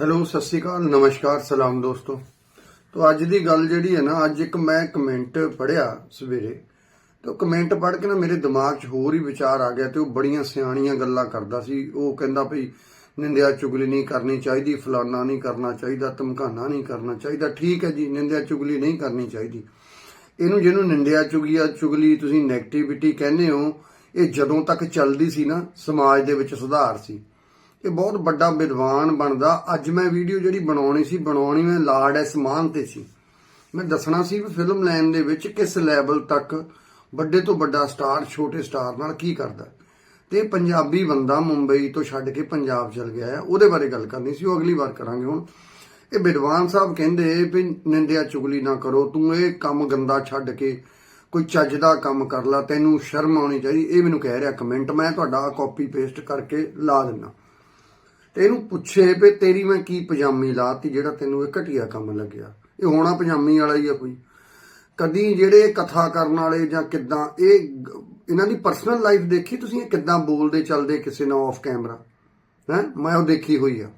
Hello, ਸਤਿ ਸ਼੍ਰੀ ਅਕਾਲ, ਨਮਸਕਾਰ, ਸਲਾਮ ਦੋਸਤੋ। ਤੋ ਅੱਜ ਦੀ ਗੱਲ ਜਿਹੜੀ ਹੈ ਨਾ, ਅੱਜ ਇੱਕ ਮੈਂ ਕਮੈਂਟ ਪੜਿਆ ਸਵੇਰੇ। ਤੇ ਕਮੈਂਟ ਪੜ੍ਹ ਕੇ ਨਾ ਮੇਰੇ ਦਿਮਾਗ 'ਚ ਹੋਰ ਹੀ ਵਿਚਾਰ ਆ ਗਿਆ ਤੇ ਉਹ ਬੜੀਆਂ ਸਿਆਣੀਆਂ ਗੱਲਾਂ ਕਰਦਾ ਸੀ। ਉਹ ਕਹਿੰਦਾ ਭਈ, ਨਿੰਦਿਆ ਚੁਗਲੀ ਨਹੀਂ ਕਰਨੀ ਚਾਹੀਦੀ, ਫਲਾਨਾ ਨਹੀਂ ਕਰਨਾ ਚਾਹੀਦਾ, ਧਮਕਾਨਾ ਨਹੀਂ ਕਰਨਾ ਚਾਹੀਦਾ। ਠੀਕ ਹੈ ਜੀ, ਨਿੰਦਿਆ ਚੁਗਲੀ ਨਹੀਂ ਕਰਨੀ ਚਾਹੀਦੀ। ਇਹਨੂੰ ਜਿਹਨੂੰ ਨਿੰਦਿਆ ਚੁਗੀਆ ਚੁਗਲੀ ਤੁਸੀਂ 네ਗੇਟਿਵਿਟੀ ਕਹਿੰਦੇ ਹੋ, ਇਹ ਜਦੋਂ ਤੱਕ ਚੱਲਦੀ ਸੀ ਨਾ, ਸਮਾਜ ਦੇ ਵਿੱਚ ਸੁਧਾਰ ਸੀ। ਇਹ ਬਹੁਤ ਵੱਡਾ ਵਿਦਵਾਨ ਬਣਦਾ। ਅੱਜ ਮੈਂ ਵੀਡੀਓ ਜਿਹੜੀ ਬਣਾਉਣੀ ਸੀ, ਬਣਾਉਣੀ ਮੈਂ ਲਾਰਡ ਐਸ ਮਾਨ ਤੇ ਸੀ। ਮੈਂ ਦੱਸਣਾ ਸੀ ਵੀ ਫਿਲਮ ਲਾਈਨ ਦੇ ਵਿੱਚ ਕਿਸ ਲੈਵਲ ਤੱਕ ਵੱਡੇ ਤੋਂ ਵੱਡਾ ਸਟਾਰ, ਛੋਟੇ ਸਟਾਰ ਨਾਲ ਕੀ ਕਰਦਾ। ਤੇ ਇਹ ਪੰਜਾਬੀ ਬੰਦਾ ਮੁੰਬਈ ਤੋਂ ਛੱਡ ਕੇ ਪੰਜਾਬ ਚਲ ਗਿਆ ਹੈ ਉਹਦੇ ਬਾਰੇ ਗੱਲ ਕਰਨੀ ਸੀ, ਉਹ ਅਗਲੀ ਵਾਰ ਕਰਾਂਗੇ ਹੁਣ। ਇਹ ਵਿਦਵਾਨ ਸਾਹਿਬ ਕਹਿੰਦੇ ਵੀ ਨਿੰਦਿਆ ਚੁਗਲੀ ਨਾ ਕਰੋ, ਤੂੰ ਇਹ ਕੰਮ ਗੰਦਾ ਛੱਡ ਕੇ ਕੋਈ ਚੱਜ ਦਾ ਕੰਮ ਕਰ ਲੈ, ਤੈਨੂੰ ਸ਼ਰਮ ਆਉਣੀ ਚਾਹੀਦੀ। ਇਹ ਮੈਨੂੰ ਕਹਿ ਰਿਹਾ, ਕਮੈਂਟ ਮੈਂ ਤੁਹਾਡਾ ਕਾਪੀ ਪੇਸਟ ਕਰਕੇ ਲਾ ਦਿੰਦਾ। ਤੇ ਇਹਨੂੰ ਪੁੱਛੇ ਵੀ ਤੇਰੀ ਮੈਂ ਕੀ ਪਜਾਮੀ ਲਾਤੀ ਜਿਹੜਾ ਤੈਨੂੰ ਇਹ ਘਟੀਆ ਕੰਮ ਲੱਗਿਆ? ਇਹ ਹੋਣਾ ਪਜਾਮੀ ਵਾਲਾ ਹੀ ਆ ਕੋਈ। ਕਦੀ ਜਿਹੜੇ ਕਥਾ ਕਰਨ ਵਾਲੇ ਜਾਂ ਕਿੱਦਾਂ, ਇਹ ਇਹਨਾਂ ਦੀ ਪਰਸਨਲ ਲਾਈਫ ਦੇਖੀ ਤੁਸੀਂ, ਇਹ ਕਿੱਦਾਂ ਬੋਲਦੇ ਚੱਲਦੇ ਕਿਸੇ ਨਾਲ ਆਫ ਕੈਮਰਾ ਹੈ? ਮੈਂ ਉਹ ਦੇਖੀ ਹੋਈ ਆ।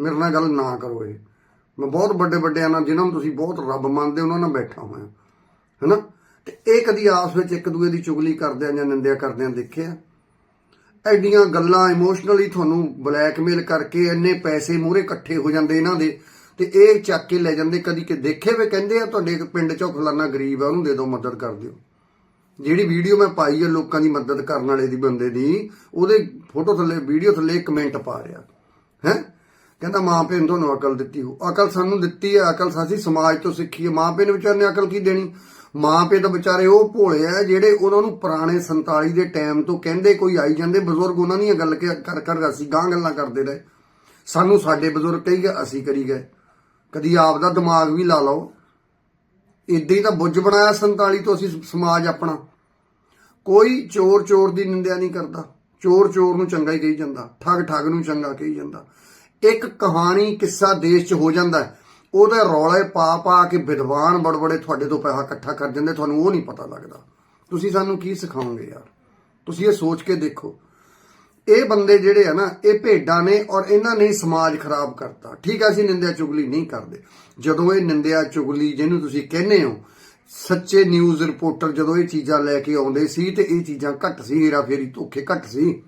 ਮੇਰੇ ਨਾਲ ਗੱਲ ਨਾ ਕਰੋ ਇਹ। ਮੈਂ ਬਹੁਤ ਵੱਡੇ ਵੱਡਿਆਂ ਨਾਲ, ਜਿਨ੍ਹਾਂ ਨੂੰ ਤੁਸੀਂ ਬਹੁਤ ਰੱਬ ਮੰਨਦੇ ਉਹਨਾਂ ਨਾਲ ਬੈਠਾ ਹੋਇਆ। ਹੈਨਾ? ਤੇ ਇਹ ਕਦੀ ਆਪਸ ਵਿੱਚ ਇੱਕ ਦੂਏ ਦੀ ਚੁਗਲੀ ਕਰਦਿਆਂ ਜਾਂ ਨਿੰਦਿਆ ਕਰਦਿਆਂ ਦੇਖਿਆ? ਐਡੀਆਂ ਗੱਲਾਂ ਇਮੋਸ਼ਨਲੀ ਤੁਹਾਨੂੰ ਬਲੈਕਮੇਲ ਕਰਕੇ ਇੰਨੇ ਪੈਸੇ ਮੂਹਰੇ ਇਕੱਠੇ ਹੋ ਜਾਂਦੇ ਇਹਨਾਂ ਦੇ ਤੇ ਇਹ ਚੱਕ ਕੇ ਲੈ ਜਾਂਦੇ, ਕਦੀ ਕਿ ਦੇਖੇ ਵੇ ਕਹਿੰਦੇ ਆ, ਤੁਹਾਡੇ ਪਿੰਡ ਚੋਂ ਫਲਾਨਾ ਗਰੀਬ ਆ, ਉਹਨੂੰ ਦੇ ਦਿਓ ਮਦਦ ਕਰ ਦਿਓ। ਜਿਹੜੀ ਵੀਡੀਓ ਮੈਂ ਪਾਈ ਹੈ ਲੋਕਾਂ ਦੀ ਮਦਦ ਕਰਨ ਵਾਲੇ ਦੀ ਬੰਦੇ ਦੀ, ਉਹਦੇ ਫੋਟੋ ਥੱਲੇ ਵੀਡੀਓ ਥੱਲੇ ਕਮੈਂਟ ਪਾ ਰਿਹਾ। ਹੈ? ਕਹਿੰਦਾ, ਮਾਂ ਪਿਓ ਨੇ ਤੁਹਾਨੂੰ ਅਕਲ ਦਿੱਤੀ ਹੋ ਅਕਲ ਸਾਨੂੰ ਦਿੱਤੀ ਹੈ ਅਕਲ ਸਾਸੀ ਸਮਾਜ ਤੋਂ ਸਿੱਖੀ ਹੈ ਮਾਂ ਪਿਓ ਨੇ ਵਿਚਾਰੇ ਨੇ ਅਕਲ ਕੀ ਦੇਣੀ? ਮਾਂ ਪਿਓ ਤਾਂ ਵਿਚਾਰੇ ਉਹ ਭੋਲੇ ਆ ਜਿਹੜੇ ਉਹਨਾਂ ਨੂੰ ਪੁਰਾਣੇ 47 ਦੇ ਟਾਈਮ ਤੋਂ ਕਹਿੰਦੇ ਕੋਈ ਆਈ ਜਾਂਦੇ ਬਜ਼ੁਰਗ ਉਹਨਾਂ ਦੀਆਂ ਗੱਲ ਕੇ- ਕਰ ਕਰ ਅਸੀਂ ਗਾਂ ਗੱਲਾਂ ਕਰਦੇ ਰਹੇ। ਸਾਨੂੰ ਸਾਡੇ ਬਜ਼ੁਰਗ ਕਹੀ ਗਏ ਅਸੀਂ ਕਰੀ ਗਏ। ਕਦੀ ਆਪ ਦਾ ਦਿਮਾਗ ਵੀ ਲਾ ਲਓ। ਇਦਾਂ ਹੀ ਤਾਂ ਬੁੱਝ ਬਣਾਇਆ 47 ਤੋਂ ਅਸੀਂ ਸਮਾਜ ਆਪਣਾ। ਕੋਈ ਚੋਰ ਚੋਰ ਦੀ ਨਿੰਦਿਆ ਨਹੀਂ ਕਰਦਾ। ਚੋਰ ਚੋਰ ਨੂੰ ਚੰਗਾ ਹੀ ਕਹੀ ਜਾਂਦਾ। ਠੱਗ ਠੱਗ ਨੂੰ ਚੰਗਾ ਕਹੀ ਜਾਂਦਾ। ਇੱਕ ਕਹਾਣੀ ਕਿੱਸਾ ਦੇਸ਼ 'ਚ ਹੋ ਜਾਂਦਾ ਹੈ, ਉਹਦੇ ਰੌਲੇ ਪਾ ਪਾ ਕੇ ਵਿਦਵਾਨ ਬੜ ਬੜੇ ਤੁਹਾਡੇ ਤੋਂ ਪੈਸਾ ਇਕੱਠਾ ਕਰ ਜਾਂਦੇ ਤੁਹਾਨੂੰ ਉਹ ਨਹੀਂ ਪਤਾ ਲੱਗਦਾ। ਤੁਸੀਂ ਸਾਨੂੰ ਕੀ ਸਿਖਾਓਗੇ ਯਾਰ? ਤੁਸੀਂ ਇਹ ਸੋਚ ਕੇ ਦੇਖੋ। ਇਹ ਬੰਦੇ ਜਿਹੜੇ ਆ ਨਾ, ਇਹ ਭੇਡਾਂ ਨੇ ਔਰ ਇਹਨਾਂ ਨੇ ਸਮਾਜ ਖਰਾਬ ਕਰਤਾ। ਠੀਕ ਆ, ਅਸੀਂ ਨਿੰਦਿਆ ਚੁਗਲੀ ਨਹੀਂ ਕਰਦੇ। ਜਦੋਂ ਇਹ ਨਿੰਦਿਆ ਚੁਗਲੀ ਜਿਹਨੂੰ ਤੁਸੀਂ ਕਹਿੰਦੇ ਹੋ, ਸੱਚੇ ਨਿਊਜ਼ ਰਿਪੋਰਟਰ ਜਦੋਂ ਇਹ ਚੀਜ਼ਾਂ ਲੈ ਕੇ ਆਉਂਦੇ ਸੀ ਤੇ ਇਹ ਚੀਜ਼ਾਂ ਘੱਟ ਸੀ ਹੀਰਾ ਫੇਰੀ ਧੋਖੇ ਘੱਟ ਸੀ।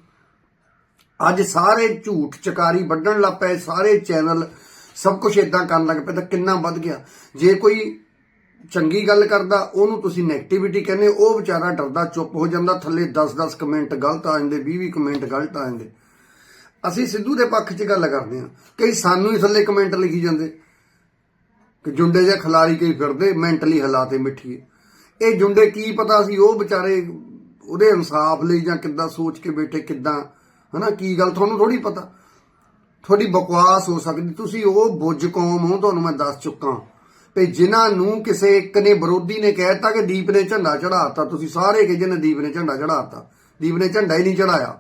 ਅੱਜ ਸਾਰੇ ਝੂਠ ਚਕਾਰੀ ਵੱਢਣ ਲੱਗ ਪਏ, ਸਾਰੇ ਚੈਨਲ ਸਭ ਕੁਝ ਇਦਾਂ ਕਰਨ ਲੱਗ ਪਏ ਤਾਂ ਕਿੰਨਾ ਵੱਧ ਗਿਆ। ਜੇ ਕੋਈ ਚੰਗੀ ਗੱਲ ਕਰਦਾ, ਉਹਨੂੰ ਤੁਸੀਂ 네ਗੇਟਿਵਿਟੀ ਕਹਿੰਦੇ, ਉਹ ਵਿਚਾਰਾ ਡਰਦਾ, ਚੁੱਪ ਹੋ ਜਾਂਦਾ, ਥੱਲੇ 10-10 ਕਮੈਂਟ ਗਲਤ ਆ ਜਾਂਦੇ 20-20 ਕਮੈਂਟ ਗਲਤ ਆ ਜਾਂਦੇ। ਅਸੀਂ ਸਿੱਧੂ ਦੇ ਪੱਖ 'ਚ ਗੱਲ ਕਰਦੇ ਹਾਂ ਕਈ ਸਾਨੂੰ ਹੀ ਥੱਲੇ ਕਮੈਂਟ ਲਿਖੀ ਜਾਂਦੇ। ਕਿ ਜੁੰਡੇ ਜਿਹਾ ਖਿਲਾਰੀ ਕਈ ਫਿਰਦੇ ਮੈਂਟਲੀ ਹਾਲਾਤੇ ਮਿੱਠੀਏ ਇਹ ਜੁੰਡੇ ਕੀ ਪਤਾ ਸੀ, ਉਹ ਵਿਚਾਰੇ ਉਹਦੇ ਇਨਸਾਫ ਲਈ ਜਾਂ ਕਿੱਦਾਂ ਸੋਚ ਕੇ ਬੈਠੇ ਕਿੱਦਾਂ, ਹਨਾ, ਕੀ ਗੱਲ, ਤੁਹਾਨੂੰ ਥੋੜੀ ਪਤਾ। ਤੁਹਾਡੀ ਬਕਵਾਸ ਹੋ ਸਕਦੀ, ਤੁਸੀਂ ਉਹ ਬੁੱਝ ਕੌਮ ਹੋ, ਤੁਹਾਨੂੰ ਮੈਂ ਦੱਸ ਚੁੱਕਾ। ਤੇ ਜਿਨ੍ਹਾਂ ਨੂੰ ਕਿਸੇ ਇੱਕ ਨੇ ਵਿਰੋਧੀ ਨੇ ਕਹਿਤਾ ਕਿ ਦੀਪ ਨੇ ਝੰਡਾ ਚੜਾਤਾ ਤੁਸੀਂ ਸਾਰੇ ਕਹਿੰਦੇ ਨੇ ਦੀਪ ਨੇ ਝੰਡਾ ਚੜਾਤਾ ਦੀਪ ਨੇ ਝੰਡਾ ਹੀ ਨਹੀਂ ਚੜਾਇਆ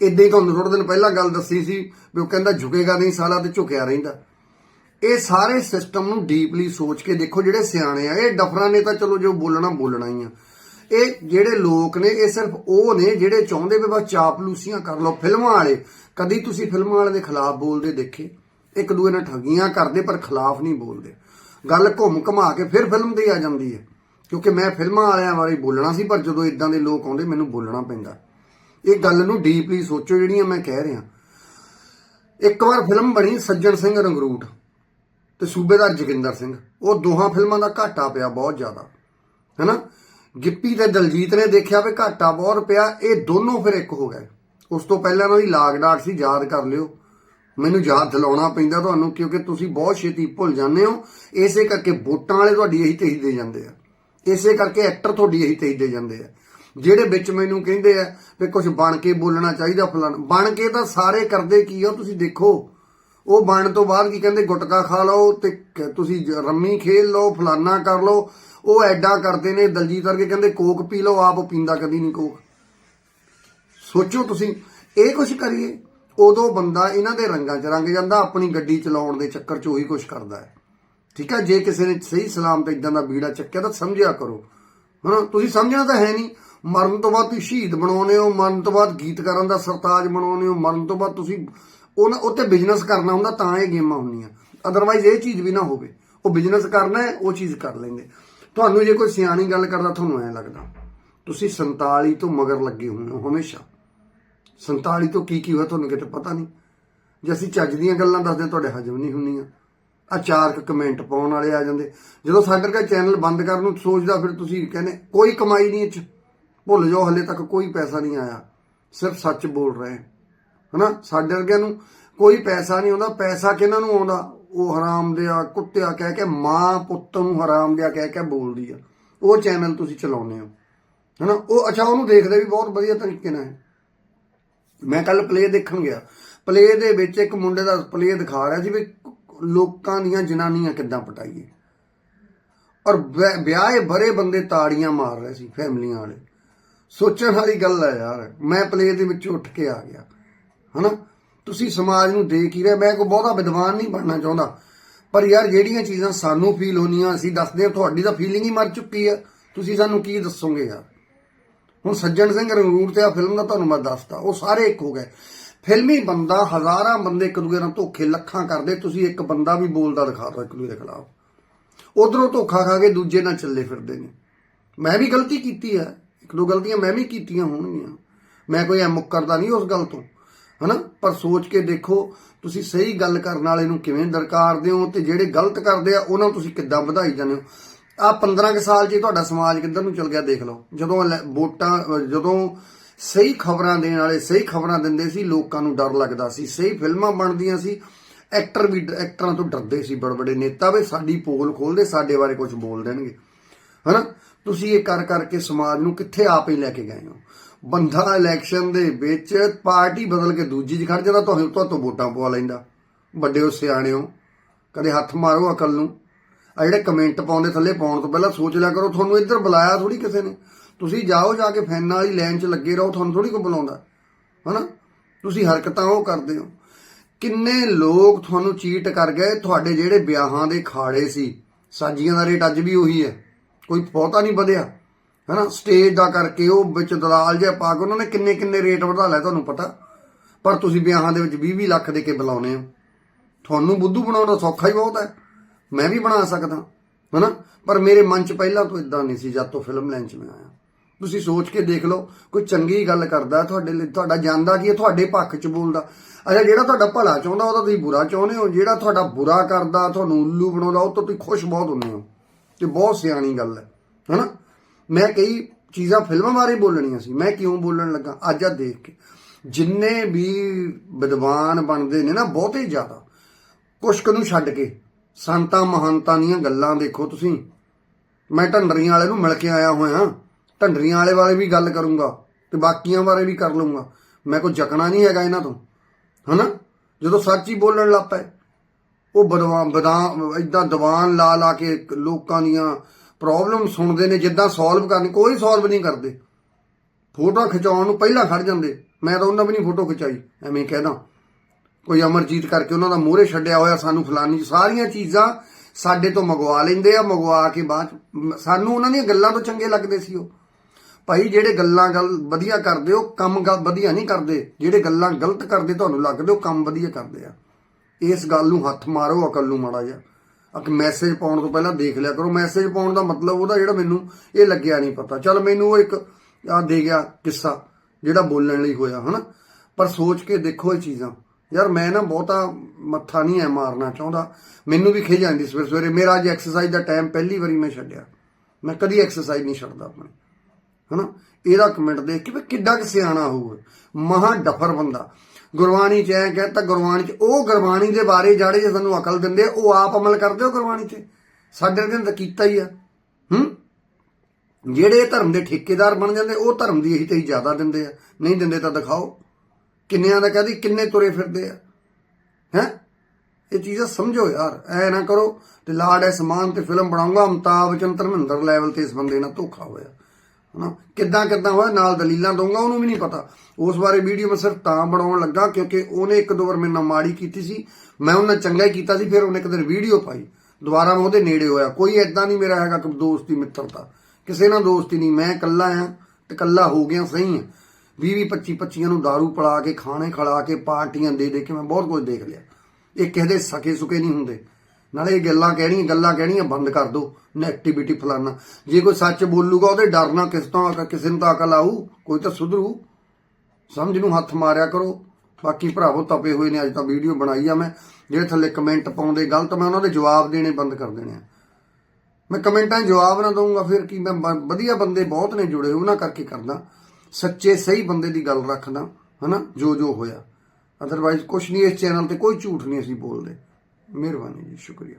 ਇਦਾਂ ਹੀ ਤੁਹਾਨੂੰ ਥੋੜੇ ਦਿਨ ਪਹਿਲਾਂ ਗੱਲ ਦੱਸੀ ਸੀ ਵੀ ਉਹ ਕਹਿੰਦਾ ਝੁਕੇਗਾ ਨਹੀਂ, ਸਾਲਾ ਤੇ ਝੁਕਿਆ ਰਹਿੰਦਾ। ਇਹ ਸਾਰੇ ਸਿਸਟਮ ਨੂੰ ਡੀਪਲੀ ਸੋਚ ਕੇ ਦੇਖੋ ਜਿਹੜੇ ਸਿਆਣੇ ਆ, ਇਹ ਡਫਰਾਂ ਨੇ ਤਾਂ ਚਲੋ ਜੋ ਬੋਲਣਾ ਬੋਲਣਾ ਹੀ ਆ। ਇਹ ਜਿਹੜੇ ਲੋਕ ਨੇ, ਇਹ ਸਿਰਫ ਉਹ ਨੇ ਜਿਹੜੇ ਚਾਹੁੰਦੇ ਵੀ ਬਸ ਚਾਪਲੂਸੀਆਂ ਕਰ ਲਓ, ਫਿਲਮਾਂ ਵਾਲੇ। ਕਦੀ ਤੁਸੀਂ ਫਿਲਮਾਂ ਵਾਲੇ ਦੇ ਖਿਲਾਫ ਬੋਲਦੇ ਦੇਖੇ? ਇੱਕ ਦੂਏ ਨਾਲ ਠੱਗੀਆਂ ਕਰਦੇ ਪਰ ਖਿਲਾਫ ਨਹੀਂ ਬੋਲਦੇ। ਗੱਲ ਘੁੰਮ ਘਮਾ ਕੇ ਫਿਰ ਫਿਲਮ 'ਤੇ ਆ ਜਾਂਦੀ ਹੈ। ਕਿਉਂਕਿ ਮੈਂ ਫਿਲਮਾਂ ਵਾਲਿਆਂ ਬਾਰੇ ਬੋਲਣਾ ਸੀ, ਪਰ ਜਦੋਂ ਇਦਾਂ ਦੇ ਲੋਕ ਆਉਂਦੇ, ਮੈਨੂੰ ਬੋਲਣਾ ਪੈਂਦਾ। ਇਹ ਗੱਲ ਨੂੰ ਡੀਪਲੀ ਸੋਚੋ ਜਿਹੜੀਆਂ ਮੈਂ ਕਹਿ ਰਿਹਾ। ਇੱਕ ਵਾਰ ਫਿਲਮ ਬਣੀ ਸੱਜਣ ਸਿੰਘ ਰੰਗਰੂਟ ਤੇ ਸੂਬੇਦਾਰ ਜੋਗਿੰਦਰ ਸਿੰਘ। ਉਹ ਦੋਹਾਂ ਫਿਲਮਾਂ ਦਾ ਘਾਟਾ ਪਿਆ ਬਹੁਤ ਜ਼ਿਆਦਾ। ਹੈਨਾ? ਗਿੱਪੀ ਤੇ ਦਲਜੀਤ ਨੇ ਦੇਖਿਆ ਵੀ ਘਾਟਾ ਬਹੁਤ ਪਿਆ। ਇਹ ਦੋਨੋਂ ਫਿਰ ਇੱਕ ਹੋ ਗਏ। ਉਸ ਤੋਂ ਪਹਿਲਾਂ ਇਹਨਾਂ ਦੀ ਲਾਗ ਡਾਟ ਸੀ, ਯਾਦ ਕਰ ਲਿਓ। ਮੈਨੂੰ ਯਾਦ ਦਿਲਾਉਣਾ ਪੈਂਦਾ ਤੁਹਾਨੂੰ, ਕਿਉਂਕਿ ਤੁਸੀਂ ਬਹੁਤ ਛੇਤੀ ਭੁੱਲ ਜਾਂਦੇ ਹੋ। ਇਸੇ ਕਰਕੇ ਵੋਟਾਂ ਵਾਲੇ ਤੁਹਾਡੀ ਇਹੀ ਤੇਹੀ ਦੇ ਜਾਂਦੇ ਆ। ਇਸੇ ਕਰਕੇ ਐਕਟਰ ਤੁਹਾਡੀ ਇਹੀ ਤੇਹੀ ਦੇ ਜਾਂਦੇ ਆ। ਜਿਹੜੇ ਵਿੱਚ ਮੈਨੂੰ ਕਹਿੰਦੇ ਆ ਵੀ ਕੁਝ ਬਣ ਕੇ ਬੋਲਣਾ ਚਾਹੀਦਾ ਫਲਾਣ, ਬਣ ਕੇ ਤਾਂ ਸਾਰੇ ਕਰਦੇ ਕੀ ਆ, ਤੁਸੀਂ ਦੇਖੋ। ਉਹ ਬਣ ਤੋਂ ਬਾਅਦ ਕੀ ਕਹਿੰਦੇ, ਗੁਟਕਾ ਖਾ ਲਓ ਤੇ ਕ- ਤੁਸੀਂ ਜ- ਰੰਮੀ ਖੇਲ ਲਓ, ਫਲਾਨਾ ਕਰ ਲਓ। ਉਹ ਐਡਾ ਕਰਦੇ ਨੇ, ਦਲਜੀਤ ਵਰਗੇ ਕਹਿੰਦੇ, ਕੋਕ ਪੀ ਲਓ, ਆਪ ਪੀਂਦਾ ਕਦੀ ਨਹੀਂ ਕੋਕ। ਸੋਚੋ ਤੁਸੀਂ, ਇਹ ਕੁਝ ਕਰੀਏ, ਉਦੋਂ ਬੰਦਾ ਇਹਨਾਂ ਦੇ ਰੰਗਾਂ 'ਚ ਰੰਗ ਜਾਂਦਾ, ਆਪਣੀ ਗੱਡੀ ਚਲਾਉਣ ਦੇ ਚੱਕਰ 'ਚ ਉਹੀ ਕੁਝ ਕਰਦਾ ਹੈ। ਠੀਕ ਹੈ, ਜੇ ਕਿਸੇ ਨੇ ਸਹੀ ਸਲਾਮ ਤੇ ਇਦਾਂ ਦਾ ਬੀੜਾ ਚੱਕਿਆ ਤਾਂ ਸਮਝਿਆ ਕਰੋ। ਹਾਂ ਤੁਸੀਂ ਸਮਝਣਾ ਤਾਂ ਹੈ ਨਹੀਂ। ਮਰਨ ਤੋਂ ਬਾਅਦ ਤੁਸੀਂ ਸ਼ਹੀਦ ਬਣਾਉਨੇ ਹੋ, ਮਰਨ ਤੋਂ ਬਾਅਦ ਗੀਤਕਾਰਾਂ ਦਾ ਸਰਤਾਜ ਬਣਾਉਨੇ ਹੋ, ਮਰਨ ਤੋਂ ਬਾਅਦ ਤੁਸੀਂ ਉਹਨਾਂ ਉੱਤੇ ਬਿਜ਼ਨਸ ਕਰਨਾ ਹੁੰਦਾ ਤਾਂ ਇਹ ਗੇਮਾਂ ਹੁੰਦੀਆਂ। ਅਦਰਵਾਈਜ਼ ਇਹ ਚੀਜ਼ ਵੀ ਨਾ ਹੋਵੇ। ਉਹ ਬਿਜ਼ਨਸ ਕਰਨਾ ਹੈ, ਉਹ ਚੀਜ਼ ਕਰ ਲੈਂਦੇ। ਤੁਹਾਨੂੰ ਜੇ ਕੋਈ ਸਿਆਣੀ ਗੱਲ ਕਰਦਾ, ਤੁਹਾਨੂੰ ਐ ਲੱਗਦਾ। ਤੁਸੀਂ 47 ਤੋਂ ਮਗਰ ਲੱਗੇ ਹੋਏ ਹੋ ਹਮੇਸ਼ਾ। 47 ਤੋਂ ਕੀ ਕੀ ਹੋਇਆ ਤੁਹਾਨੂੰ ਕਿਤੇ ਪਤਾ ਨਹੀਂ? ਜੇ ਅਸੀਂ ਚੱਜ ਦੀਆਂ ਗੱਲਾਂ ਦੱਸਦੇ ਹਾਂ, ਤੁਹਾਡੇ ਹਜਮ ਨਹੀਂ ਹੁੰਦੀਆਂ। ਆ ਚਾਰ ਕਮੈਂਟ ਪਾਉਣ ਵਾਲੇ ਆ ਜਾਂਦੇ। ਜਦੋਂ ਸਾਡੇ ਵਰਗਾ ਚੈਨਲ ਬੰਦ ਕਰਨ ਨੂੰ ਸੋਚਦਾ ਫਿਰ ਤੁਸੀਂ ਕਹਿੰਦੇ ਕੋਈ ਕਮਾਈ ਨਹੀਂ ਇਹ ਭੁੱਲ ਜਾਓ ਹਲੇ ਤੱਕ ਕੋਈ ਪੈਸਾ ਨਹੀਂ ਆਇਆ। ਸਿਰਫ ਸੱਚ ਬੋਲ ਰਹੇ ਹਾਂ। ਹਨਾ? ਸਾਡੇ ਵਰਗਿਆਂ ਨੂੰ ਕੋਈ ਪੈਸਾ ਨਹੀਂ ਆਉਂਦਾ। ਪੈਸਾ ਕਿਹਨਾਂ ਨੂੰ ਆਉਂਦਾ? ਉਹ ਹਰਾਮ ਦਿਆ ਕੁੱਤਿਆ ਕਹਿ ਕੇ ਮਾਂ ਪੁੱਤ ਨੂੰ ਹਰਾਮ ਦਿਆ ਕਹਿ ਕੇ ਬੋਲਦੀ ਆ। ਉਹ ਚੈਨਲ ਤੁਸੀਂ ਚਲਾਉਂਦੇ ਹੋ। ਹਨਾ? ਉਹ ਅੱਛਾ ਉਹਨੂੰ ਦੇਖਦੇ ਵੀ ਬਹੁਤ ਵਧੀਆ ਤਰੀਕੇ ਨਾਲ ਹੈ। ਮੈਂ ਕੱਲ ਪਲੇ ਦੇਖਣ ਗਿਆ। ਪਲੇ ਦੇ ਵਿੱਚ ਇੱਕ ਮੁੰਡੇ ਦਾ ਪਲੇ ਦਿਖਾ ਰਿਹਾ ਸੀ ਵੀ ਲੋਕਾਂ ਦੀਆਂ ਜਨਾਨੀਆਂ ਕਿੱਦਾਂ ਪਟਾਈਏ। ਔਰ ਵਿਆਹ- ਵਿਆਹੇ ਬਰੇ ਬੰਦੇ ਤਾੜੀਆਂ ਮਾਰ ਰਹੇ ਸੀ ਫੈਮਲੀਆਂ ਵਾਲੇ। ਸੋਚਣ ਵਾਲੀ ਗੱਲ ਹੈ ਯਾਰ, ਮੈਂ ਪਲੇ ਦੇ ਵਿੱਚ ਉੱਠ ਕੇ ਆ ਗਿਆ। ਹਨਾ? ਤੁਸੀਂ ਸਮਾਜ ਨੂੰ ਦੇਖ ਹੀ ਰਹੇ, ਮੈਂ ਕੋਈ ਬਹੁਤਾ ਵਿਦਵਾਨ ਨਹੀਂ ਬਣਨਾ ਚਾਹੁੰਦਾ। ਪਰ ਯਾਰ ਜਿਹੜੀਆਂ ਚੀਜ਼ਾਂ ਸਾਨੂੰ ਫੀਲ ਹੋਣੀਆਂ, ਅਸੀਂ ਦੱਸਦੇ ਹਾਂ, ਤੁਹਾਡੀ ਤਾਂ ਫੀਲਿੰਗ ਹੀ ਮਰ ਚੁੱਕੀ ਹੈ ਤੁਸੀਂ ਸਾਨੂੰ ਕੀ ਦੱਸੋਗੇ ਯਾਰ? ਹੁਣ ਸੱਜਣ ਸਿੰਘ ਰੰਗੂਰ ਤੇ ਆ ਫਿਲਮ ਦਾ ਤੁਹਾਨੂੰ ਮੈਂ ਦੱਸਤਾ ਉਹ ਸਾਰੇ ਇੱਕ ਹੋ ਗਏ। ਫਿਲਮੀ ਬੰਦਾ, ਹਜ਼ਾਰਾਂ ਬੰਦੇ ਇੱਕ ਦੂਜੇ ਨਾਲ ਧੋਖੇ, ਲੱਖਾਂ ਕਰਦੇ, ਤੁਸੀਂ ਇੱਕ ਬੰਦਾ ਵੀ ਬੋਲਦਾ ਦਿਖਾ ਦਿਓ, ਇੱਕ ਦੂਜੇ ਦੇ ਖਿਲਾਫ। ਉਧਰੋਂ ਧੋਖਾ ਖਾ ਕੇ ਦੂਜੇ ਨਾਲ ਚੱਲੇ ਫਿਰਦੇ ਨੇ। ਮੈਂ ਵੀ ਗਲਤੀ ਕੀਤੀ ਹੈ। ਇੱਕ ਦੋ ਗਲਤੀਆਂ ਮੈਂ ਵੀ ਕੀਤੀਆਂ ਹੋਣਗੀਆਂ। ਮੈਂ ਕੋਈ ਐ ਮੁੱਕਰਦਾ ਨਹੀਂ ਉਸ ਗੱਲ ਤੋਂ, ਹਨਾ? ਪਰ ਸੋਚ ਕੇ ਦੇਖੋ, ਤੁਸੀਂ ਸਹੀ ਗੱਲ ਕਰਨ ਵਾਲੇ ਨੂੰ ਕਿਵੇਂ ਦਰਕਾਰਦੇ ਹੋ ਤੇ ਜਿਹੜੇ ਗਲਤ ਕਰਦੇ ਆ, ਉਹਨਾਂ ਨੂੰ ਤੁਸੀਂ ਕਿੱਦਾਂ ਵਧਾਈ ਜਾਂਦੇ ਹੋ? ਆ 15 ਕੁ ਸਾਲ 'ਚ ਤੁਹਾਡਾ ਸਮਾਜ ਕਿੱਧਰ ਨੂੰ ਚਲ ਗਿਆ ਦੇਖ ਲਓ। ਜਦੋਂ ਇਲੈ- ਵੋਟਾਂ ਜਦੋਂ ਸਹੀ ਖਬਰਾਂ ਦੇਣ ਵਾਲੇ ਸਹੀ ਖਬਰਾਂ ਦਿੰਦੇ ਸੀ, ਲੋਕਾਂ ਨੂੰ ਡਰ ਲੱਗਦਾ ਸੀ। ਸਹੀ ਫਿਲਮਾਂ ਬਣਦੀਆਂ ਸੀ, ਐਕਟਰ ਵੀ ਐਕਟਰਾਂ ਤੋਂ ਡਰਦੇ ਸੀ ਬੜੇ ਬੜੇ ਨੇਤਾ ਵੀ ਸਾਡੀ ਪੋਲ ਖੋਲਦੇ ਸਾਡੇ ਬਾਰੇ ਕੁਝ ਬੋਲ ਦੇਣਗੇ। ਹਨਾ? ਤੁਸੀਂ ਇਹ ਕਰ ਕਰਕੇ ਸਮਾਜ ਨੂੰ ਕਿੱਥੇ ਆਪ ਹੀ ਲੈ ਕੇ ਗਏ ਹੋ? ਬੰਦਾ ਇਲੈਕਸ਼ਨ ਦੇ ਵਿੱਚ ਪਾਰਟੀ ਬਦਲ ਕੇ ਦੂਜੀ 'ਚ ਖੜ ਜਾਂਦਾ ਤੁਹਾਨੂੰ ਤੋਂ ਵੋਟਾਂ ਪਵਾ ਲੈਂਦਾ। ਵੱਡੇ ਹੋ, ਸਿਆਣੇ ਹੋ, ਕਦੇ ਹੱਥ ਮਾਰੋ ਅਕਲ ਨੂੰ। ਆ ਜਿਹੜੇ ਕਮੈਂਟ ਪਾਉਂਦੇ ਥੱਲੇ ਪਾਉਣ ਤੋਂ ਪਹਿਲਾਂ ਸੋਚ ਲਿਆ ਕਰੋ, ਤੁਹਾਨੂੰ ਇੱਧਰ ਬੁਲਾਇਆ ਥੋੜੀ ਕਿਸੇ ਨੇ। ਤੁਸੀਂ ਜਾਓ ਜਾ ਕੇ ਫੈਨਾਂ ਵਾਲੀ ਲਾਈਨ 'ਚ ਲੱਗੇ ਰਹੋ, ਤੁਹਾਨੂੰ ਥੋੜੀ ਕੋਈ ਬੁਲਾਉਂਦਾ। ਹਨਾ? ਤੁਸੀਂ ਹਰਕਤਾਂ ਉਹ ਕਰਦੇ ਹੋ। ਕਿੰਨੇ ਲੋਕ ਤੁਹਾਨੂੰ ਚੀਟ ਕਰ ਗਏ? ਤੁਹਾਡੇ ਜਿਹੜੇ ਵਿਆਹਾਂ ਦੇ ਖਾੜੇ ਸੀ ਸਾਜੀਆਂ ਦਾ ਰੇਟ ਅੱਜ ਵੀ ਉਹੀ ਹੈ। ਕੋਈ ਬਹੁਤਾ ਨਹੀਂ ਵਧਿਆ। ਹਨਾ? ਸਟੇਜ ਦਾ ਕਰਕੇ ਉਹ ਵਿੱਚ ਦਲਾਲ ਜਿਹਾ ਪਾ ਕੇ ਉਹਨਾਂ ਨੇ ਕਿੰਨੇ ਕਿੰਨੇ ਰੇਟ ਵਧਾ ਲਿਆ ਤੁਹਾਨੂੰ ਪਤਾ। ਪਰ ਤੁਸੀਂ ਵਿਆਹਾਂ ਦੇ ਵਿੱਚ 20 20 ਲੱਖ ਦੇ ਕੇ ਬੁਲਾਉਨੇ ਹੋ। ਤੁਹਾਨੂੰ ਬੁੱਧੂ ਬਣਾਉਣਾ ਸੌਖਾ ਹੀ ਬਹੁਤ ਹੈ। ਮੈਂ ਵੀ ਬਣਾ ਸਕਦਾ, ਹਨਾ? ਪਰ ਮੇਰੇ ਮਨ 'ਚ ਪਹਿਲਾਂ ਤੋਂ ਇਦਾਂ ਨਹੀਂ ਸੀ ਜਦ ਤੋਂ ਫਿਲਮ ਲੈਣ 'ਚ ਮੈਂ ਆਇਆ। ਤੁਸੀਂ ਸੋਚ ਕੇ ਦੇਖ ਲਓ, ਕੋਈ ਚੰਗੀ ਗੱਲ ਕਰਦਾ ਤੁਹਾਡੇ ਲਈ, ਤੁਹਾਡਾ ਜਾਂਦਾ ਕੀ ਹੈ, ਤੁਹਾਡੇ ਪੱਖ 'ਚ ਬੋਲਦਾ। ਅੱਛਾ, ਜਿਹੜਾ ਤੁਹਾਡਾ ਭਲਾ ਚਾਹੁੰਦਾ, ਉਹਦਾ ਤੁਸੀਂ ਬੁਰਾ ਚਾਹੁੰਦੇ ਹੋ। ਜਿਹੜਾ ਤੁਹਾਡਾ ਬੁਰਾ ਕਰਦਾ, ਤੁਹਾਨੂੰ ਉੱਲੂ ਬਣਾਉਂਦਾ, ਉਹ ਤੋਂ ਤੁਸੀਂ ਖੁਸ਼ ਬਹੁਤ ਹੁੰਦੇ ਹੋ। ਤੇ ਬਹੁਤ ਸਿਆਣੀ ਗੱਲ ਹੈ, ਹਨਾ? ਮੈਂ ਕਈ ਚੀਜ਼ਾਂ ਫਿਲਮਾਂ ਬਾਰੇ ਬੋਲਣੀਆਂ ਸੀ, ਮੈਂ ਕਿਉਂ ਬੋਲਣ ਲੱਗਾ? ਅੱਜ ਆ ਦੇਖ ਕੇ। ਜਿੰਨੇ ਵੀ ਵਿਦਵਾਨ ਬਣਦੇ ਨੇ ਨਾ, ਬਹੁਤੇ ਜ਼ਿਆਦਾ। ਕੁਸ਼ਕ ਨੂੰ ਛੱਡ ਕੇ। ਸੰਤਾਂ ਮਹੰਤਾਂ ਦੀਆਂ ਗੱਲਾਂ ਦੇਖੋ ਤੁਸੀਂ। ਮੈਂ ਢੰਡਰੀਆਂ ਵਾਲੇ ਨੂੰ ਮਿਲ ਕੇ ਆਇਆ ਹੋਇਆ। ਢੰਡਰੀਆਂ ਵਾਲੇ ਬਾਰੇ ਵੀ ਗੱਲ ਕਰੂੰਗਾ ਤੇ ਬਾਕੀਆਂ ਬਾਰੇ ਵੀ ਕਰ ਲੂੰਗਾ ਮੈਂ ਕੋਈ ਜਕਣਾ ਨਹੀਂ ਹੈਗਾ ਇਹਨਾਂ ਤੋਂ। ਹਨਾ? ਜਦੋਂ ਸੱਚ ਹੀ ਬੋਲਣ ਲੱਗ ਪਏ। ਉਹ ਬਦਵਾਨ ਬਦਾਮ ਇਦਾਂ ਦੀਵਾਨ ਲਾ ਲਾ ਕੇ ਲੋਕਾਂ ਦੀਆਂ ਪ੍ਰੋਬਲਮ ਸੁਣਦੇ ਨੇ, ਜਿੱਦਾਂ ਸੋਲਵ ਕਰਨ ਕੋਈ ਸੋਲਵ ਨਹੀਂ ਕਰਦੇ। ਫੋਟੋ ਖਿਚਾਉਣ ਨੂੰ ਪਹਿਲਾਂ ਖੜ ਜਾਂਦੇ। ਮੈਂ ਤਾਂ ਉਹਨਾਂ ਵੀ ਨਹੀਂ ਫੋਟੋ ਖਿਚਾਈ। ਐਵੇਂ ਹੀ ਕਹਿਦਾ ਕੋਈ ਅਮਰਜੀਤ ਕਰਕੇ ਉਹਨਾਂ ਦਾ ਮੂਹਰੇ ਛੱਡਿਆ ਹੋਇਆ ਸਾਨੂੰ ਫਲਾਨੀ ਸਾਰੀਆਂ ਚੀਜ਼ਾਂ ਸਾਡੇ ਤੋਂ ਮੰਗਵਾ ਲੈਂਦੇ ਆ, ਮੰਗਵਾ ਕੇ ਬਾਅਦ 'ਚ ਸਾਨੂੰ ਉਹਨਾਂ ਦੀਆਂ ਗੱਲਾਂ ਤੋਂ ਚੰਗੇ ਲੱਗਦੇ ਸੀ ਉਹ। ਭਾਈ, ਜਿਹੜੇ ਗੱਲਾਂ ਗੱਲ ਵਧੀਆ ਕਰਦੇ ਹੋ ਕੰਮ ਗੱਲ ਵਧੀਆ ਨਹੀਂ ਕਰਦੇ। ਜਿਹੜੇ ਗੱਲਾਂ ਗਲਤ ਕਰਦੇ, ਤੁਹਾਨੂੰ ਲੱਗਦੇ, ਉਹ ਕੰਮ ਵਧੀਆ ਕਰਦੇ ਆ। ਇਸ ਗੱਲ ਨੂੰ ਹੱਥ ਮਾਰੋ, ਅਕਲ ਨੂੰ ਮਾੜਾ ਜਿਹਾ। ਅਕ ਮੈਸੇਜ ਪਾਉਣ ਤੋਂ ਪਹਿਲਾਂ ਦੇਖ ਲਿਆ ਕਰੋ। ਮੈਸੇਜ ਪਾਉਣ ਦਾ ਮਤਲਬ ਉਹਦਾ ਜਿਹੜਾ ਮੈਨੂੰ ਇਹ ਲੱਗਿਆ ਨਹੀਂ ਪਤਾ। ਚਲ ਮੈਨੂੰ ਉਹ ਇੱਕ ਆ ਦੇ ਗਿਆ ਕਿੱਸਾ, ਜਿਹੜਾ ਬੋਲਣ ਲਈ ਹੋਇਆ, ਹਨਾ? ਪਰ ਸੋਚ ਕੇ ਦੇਖੋ ਇਹ ਚੀਜ਼ਾਂ। ਯਾਰ ਮੈਂ ਨਾ ਬਹੁਤਾ ਮੱਥਾ ਨਹੀਂ ਐ ਮਾਰਨਾ ਚਾਹੁੰਦਾ। ਮੈਨੂੰ ਵੀ ਖਿਜ ਜਾਂਦੀ ਸਵੇਰੇ ਸਵੇਰੇ। ਮੇਰਾ ਅੱਜ ਐਕਸਰਸਾਈਜ਼ ਦਾ ਟਾਈਮ ਪਹਿਲੀ ਵਾਰੀ ਮੈਂ ਛੱਡਿਆ। ਮੈਂ ਕਦੀ ਐਕਸਰਸਾਈਜ਼ ਨਹੀਂ ਛੱਡਦਾ ਆਪਣੀ। ਹਨਾ? ਇਹਦਾ ਕਮੈਂਟ ਦੇਖ ਕੇ ਵੀ ਕਿੱਡਾ ਕਿ ਸਿਆਣਾ ਹੋਊਗਾ। ਮਹਾ ਡਫਰ ਬੰਦਾ। ਗੁਰਬਾਣੀ ਚ ਐ ਕਹਿੰਦਾ ਗੁਰਬਾਣੀ ਚ ਉਹ ਗੁਰਬਾਣੀ ਦੇ ਬਾਰੇ ਜਿਹੜੇ ਜੇ ਸਾਨੂੰ ਅਕਲ ਦਿੰਦੇ ਆ, ਉਹ ਆਪ ਅਮਲ ਕਰਦੇ ਹੋ ਗੁਰਬਾਣੀ ਤੇ ਸਾਡੇ ਦਿਨ ਤਾਂ ਕੀਤਾ ਹੀ ਆ। ਹੂੰ? ਜਿਹੜੇ ਧਰਮ ਦੇ ਠੇਕੇਦਾਰ ਬਣ ਜਾਂਦੇ ਉਹ ਧਰਮ ਦੀ ਇਹੀ ਤੇ ਹੀ ਜ਼ਿਆਦਾ ਦਿੰਦੇ ਆ। ਨਹੀਂ ਦਿੰਦੇ ਤਾਂ ਦਿਖਾਓ। ਕਿੰਨਿਆਂ ਦਾ ਕਹਦੀ, ਕਿੰਨੇ ਤੁਰੇ ਫਿਰਦੇ ਆ? ਹੈ? ਇਹ ਚੀਜ਼ਾਂ ਸਮਝੋ ਯਾਰ, ਐ ਨਾ ਕਰੋ ਤੇ ਲਾਰਡ ਐ ਸਮਾਨ ਤੇ ਫਿਲਮ ਬਣਾਉਂਗਾ, ਅਮਤਾਬ ਬਚਨ, ਧਰਮਿੰਦਰ ਲੈਵਲ ਤੇ ਇਸ ਬੰਦੇ ਨਾਲ ਧੋਖਾ ਹੋਇਆ। ਹਨਾ? ਕਿੱਦਾਂ ਕਿੱਦਾਂ ਹੋਇਆ? ਨਾਲ ਦਲੀਲਾਂ ਦਊਂਗਾ, ਉਹਨੂੰ ਵੀ ਨਹੀਂ ਪਤਾ। ਉਸ ਬਾਰੇ ਵੀਡੀਓ ਮੈਂ ਸਿਰਫ ਤਾਂ ਬਣਾਉਣ ਲੱਗਾ ਕਿਉਂਕਿ ਉਹਨੇ ਇੱਕ ਦੋ ਵਾਰ ਮੇਰੇ ਨਾਲ ਮਾੜੀ ਕੀਤੀ ਸੀ। ਮੈਂ ਉਹਨਾਂ ਚੰਗਾ ਹੀ ਕੀਤਾ ਸੀ, ਫਿਰ ਉਹਨੇ ਇੱਕ ਦਿਨ ਵੀਡੀਓ ਪਾਈ। ਦੁਬਾਰਾ ਮੈਂ ਉਹਦੇ ਨੇੜੇ ਹੋਇਆ। ਕੋਈ ਐਦਾਂ ਨਹੀਂ ਮੇਰਾ ਹੈਗਾ ਕਿ ਦੋਸਤੀ ਮਿੱਤਰਤਾ। ਕਿਸੇ ਨਾਲ ਦੋਸਤੀ ਨਹੀਂ। ਮੈਂ ਇਕੱਲਾ ਆ ਤੇ ਇਕੱਲਾ ਹੋ ਗਿਆ, ਸਹੀ ਆ। 20 25 25 ਨੂੰ दारू ਪਿਲਾ ਕੇ, ਖਾਣੇ ਖਿਲਾ ਕੇ, ਪਾਰਟੀਆਂ ਦੇ ਦੇ ਕੇ ਮੈਂ ਬਹੁਤ ਕੁਝ ਦੇਖ ਲਿਆ। ਇਹ ਕਿਸੇ ਦੇ ਸਕੇ ਸੁਕੇ ਨਹੀਂ ਹੁੰਦੇ। ਨਾਲੇ ਇਹ ਗੱਲਾਂ ਕਹਿਣੀਆਂ ਗੱਲਾਂ ਕਹਿਣੀਆਂ ਬੰਦ ਕਰ ਦਿਓ ਨੈਗੇਟਿਵਿਟੀ ਫਲਾਨਾ। ਜੇ ਕੋਈ ਸੱਚ ਬੋਲੂਗਾ, ਉਹਦੇ ਡਰਨਾ ਕਿਸ ਤੋਂ ਕਿਸੇ ਨੂੰ ਤਾਂ ਅਕਲ ਆਊ। ਕੋਈ ਤਾਂ ਸੁਧਰੂ। ਸਮਝ ਨੂੰ ਹੱਥ ਮਾਰਿਆ ਕਰੋ। ਬਾਕੀ ਭਰਾਵੋ, ਤਪੇ ਹੋਏ ਨੇ, ਅੱਜ ਤਾਂ ਵੀਡੀਓ ਬਣਾਈ ਆ ਮੈਂ। ਜਿਹੜੇ ਥੱਲੇ ਕਮੈਂਟ ਪਾਉਂਦੇ ਗਲਤ, ਮੈਂ ਉਹਨਾਂ ਦੇ ਜਵਾਬ ਦੇਣੇ ਬੰਦ ਕਰ ਦੇਣੇ ਆ। ਮੈਂ ਕਮੈਂਟਾਂ ਜਵਾਬ ਨਾ ਦਊਂਗਾ, ਫਿਰ ਕੀ? ਮੈਂ ਵਧੀਆ ਬੰਦੇ ਬਹੁਤ ਨੇ ਜੁੜੇ ਉਹਨਾਂ ਕਰਕੇ ਕਰਦਾ। ਸੱਚੇ ਸਹੀ ਬੰਦੇ ਦੀ ਗੱਲ ਰੱਖਦਾ, ਹਨਾ? ਜੋ ਜੋ ਹੋਇਆ। ਅਦਰਵਾਈਜ਼ ਕੁਝ ਨਹੀਂ, ਇਸ ਚੈਨਲ ਤੇ ਕੋਈ ਝੂਠ ਨਹੀਂ ਅਸੀਂ ਬੋਲਦੇ। ਮਿਹਰਬਾਨੀ ਜੀ, ਸ਼ੁਕਰੀਆ।